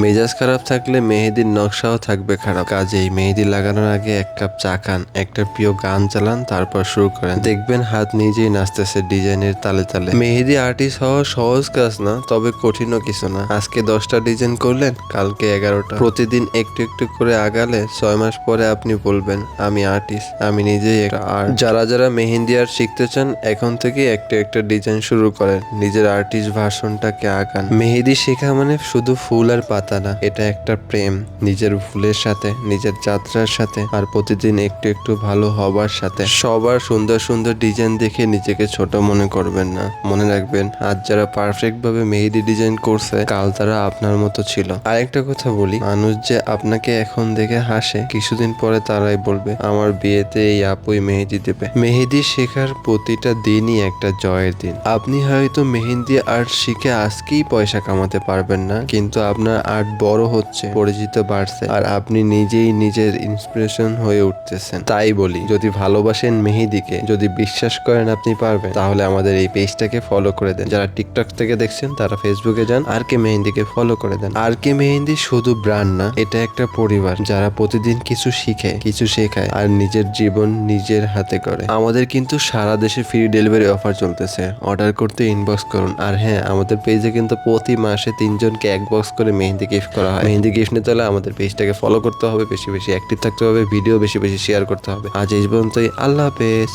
মেজাজ খারাপ থাকলে মেহেদির নকশাও থাকবে খারাপ। কাজেই মেহেদি লাগানোর আগে এক কাপ চা খান, একটা প্রিয় গান চালান, তারপর শুরু করেন। দেখবেন হাত নিজেই নাচতেছে ডিজাইনের তালে তালে। মেহেদি আর্টিস্ট হওয়া সহজ কাজ না, তবে কঠিনও কিছু না। আজকে দশটা ডিজাইন করলেন, কালকে এগারোটা। প্রতিদিন একটু একটু করে আগালে ছয় মাস পরে আপনি বলবেন, আমি আর্টিস্ট, আমি নিজেই একটা আর্ট যারা যারা মেহেন্দি আর্ট শিখতে চান, এখন থেকে একটা একটা ডিজাইন শুরু করেন। নিজের আর্টিস্ট ভাষণটাকে আঁকান মেহেদি শেখা মানে শুধু ফুল আর পাতা না এটা একটা প্রেম, নিজের ফুলের সাথে, নিজের যাত্রার সাথে, আর প্রতিদিন একটু একটু ভালো হবার সাথে। সবার সুন্দর সুন্দর ডিজাইন দেখে নিজেকে ছোট মনে করবেন না। মনে রাখবেন, আজ যারা পারফেক্ট ভাবে মেহেদি ডিজাইন করছে, কাল তারা আপনার মতো ছিল। আরেকটা কথা বলি, মানুষ যে আপনাকে এখন দেখে হাসে, কিছুদিন পরে তারাই বলবে, আমার বিয়েতে এই আপুই মেহেদি দেবে। মেহেদি শেখার প্রতিটা দিনই একটা জয়ের দিন। আপনি হয়তো মেহেন্দি আর্ট শিখে আজকেই পয়সা কামাতে পারবেন না, কিন্তু আপনার আর্ট বড় হচ্ছে, পরিচিত বাড়ছে আর আপনি নিজেই নিজের ইন্সপিরেশন হয়ে উঠতেছেন। তাই বলি, যদি ভালোবাসেন মেহেদিকে, যদি বিশ্বাস করেন আপনি পারবেন, তাহলে আমাদের এই পেজটাকে ফলো করে দেন। যারা টিকটক থেকে দেখছেন, তারা ফেসবুকে যান আর কে মেহেন্দিকে ফলো করে দেন। আর কে মেহেন্দি শুধু ব্র্যান্ড না, এটা একটা পরিবার, যারা প্রতিদিন কিছু শিখে, কিছু শেখায় আর নিজের জীবন নিজের হাতে করে। আমাদের কিন্তু সারা দেশে ফ্রি ডেলিভারি অফার চলতেছে। অর্ডার করতে ইনবক্স করুন। আর হ্যাঁ আমাদের পেজে কিন্তু প্রতি মাসে তিনজনকে এক বক্স করে মেহেন্দি গিফট করা হয়। মেহেন্দি গিফট নিতে হলে আমাদের পেজটাকে ফলো করতে হবে, বেশি বেশি অ্যাক্টিভ থাকতে হবে ভিডিও বেশি বেশি শেয়ার করতে হবে। আজ এই পর্যন্তই, আল্লাহ হাফেজ।